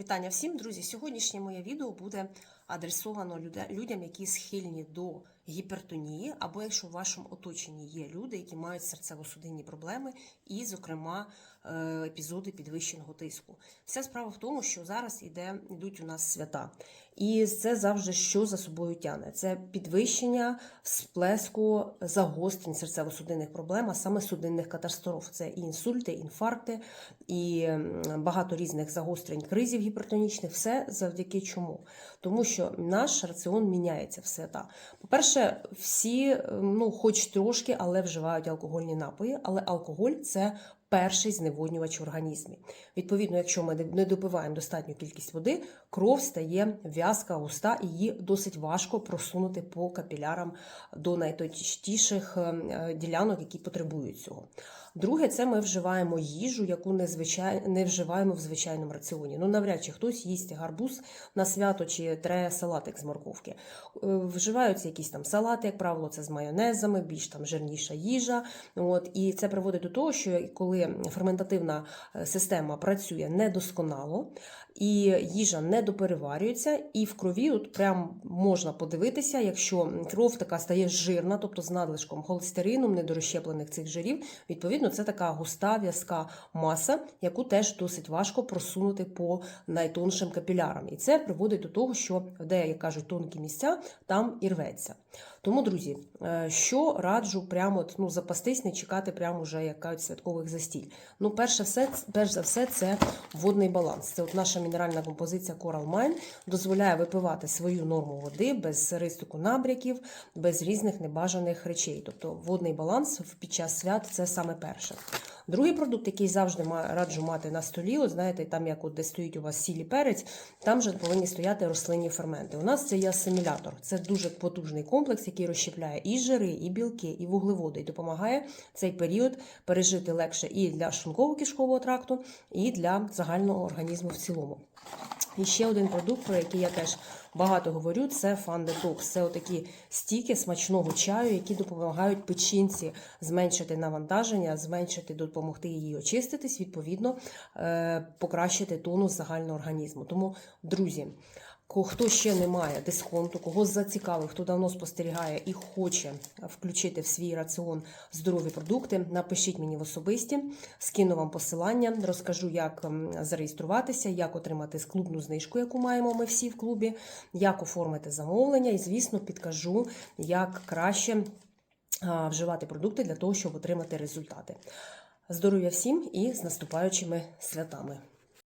Вітання всім, друзі! Сьогоднішнє моє відео буде адресовано людям, які схильні до гіпертонії, або якщо в вашому оточенні є люди, які мають серцево-судинні проблеми, і, зокрема, е, епізоди підвищеного тиску. Вся справа в тому, що зараз іде, йдуть у нас свята. І це завжди що за собою тягне? Це підвищення сплеску загострень серцево-судинних проблем, а саме судинних катастроф. Це і інсульти, інфаркти, і багато різних загострень кризів гіпертонічних. Все завдяки чому? Тому що наш раціон міняється в свята. По-перше, всі, е, ну, хоч трошки, але вживають алкогольні напої, але алкоголь це перший зневоднювач в організмі. Відповідно, якщо ми не допиваємо достатню кількість води, кров стає в'язка, густа, і її досить важко просунути по капілярам до найточніших е, ділянок, які потребують цього. Друге, це ми вживаємо їжу, яку не, звичай... не вживаємо в звичайному раціоні. Ну, навряд чи хтось їсть гарбуз на свято чи тре салатик з морковки. Е, Вживаються якісь там салати, як правило, це з майонезами, більш там жирніша їжа. От, і це приводить до того, що коли ферментативна е, система працює недосконало, і їжа не допереварюється, і в крові от прям можна подивитися, якщо кров така стає жирна, тобто з надлишком холестерину, недорозщеплених цих жирів, відповідно, це така густа в'язка маса, яку теж досить важко просунути по найтоншим капілярам. І це приводить до того, що де, як кажуть, тонкі місця, там і рветься. Тому, друзі, е, що раджу прямо ну, запастись, не чекати прямо вже як кажуть, святкових застіль. Ну, перше все, перш за все, це водний баланс. Це от наша мінеральна композиція Coral Mine дозволяє випивати свою норму води без ристику набряків, без різних небажаних речей. Тобто водний баланс під час свят це саме перше. Другий продукт, який завжди раджу мати на столі, от знаєте, там як от де стоїть у вас сіль і перець, там же повинні стояти рослинні ферменти. У нас це є асимілятор. Це дуже потужний комплекс, який розщепляє і жири, і білки, і вуглеводи, і допомагає цей період пережити легше і для шлунково-кишкового тракту, і для загального організму в цілому. І ще один продукт, про який я теж багато говорю, це Fun. Це отакі стіки смачного чаю, які допомагають печінці зменшити навантаження, зменшити, допомогти її очиститись, відповідно, е, покращити тонус загального організму. Тому, друзі. Хто ще не має дисконту, кого зацікавив, хто давно спостерігає і хоче включити в свій раціон здорові продукти, напишіть мені в особисті, скину вам посилання, розкажу, як ем, зареєструватися, як отримати клубну знижку, яку маємо ми всі в клубі, як оформити замовлення, і, звісно, підкажу, як краще вживати продукти для того, щоб отримати результати. Здоров'я всім і з наступаючими святами!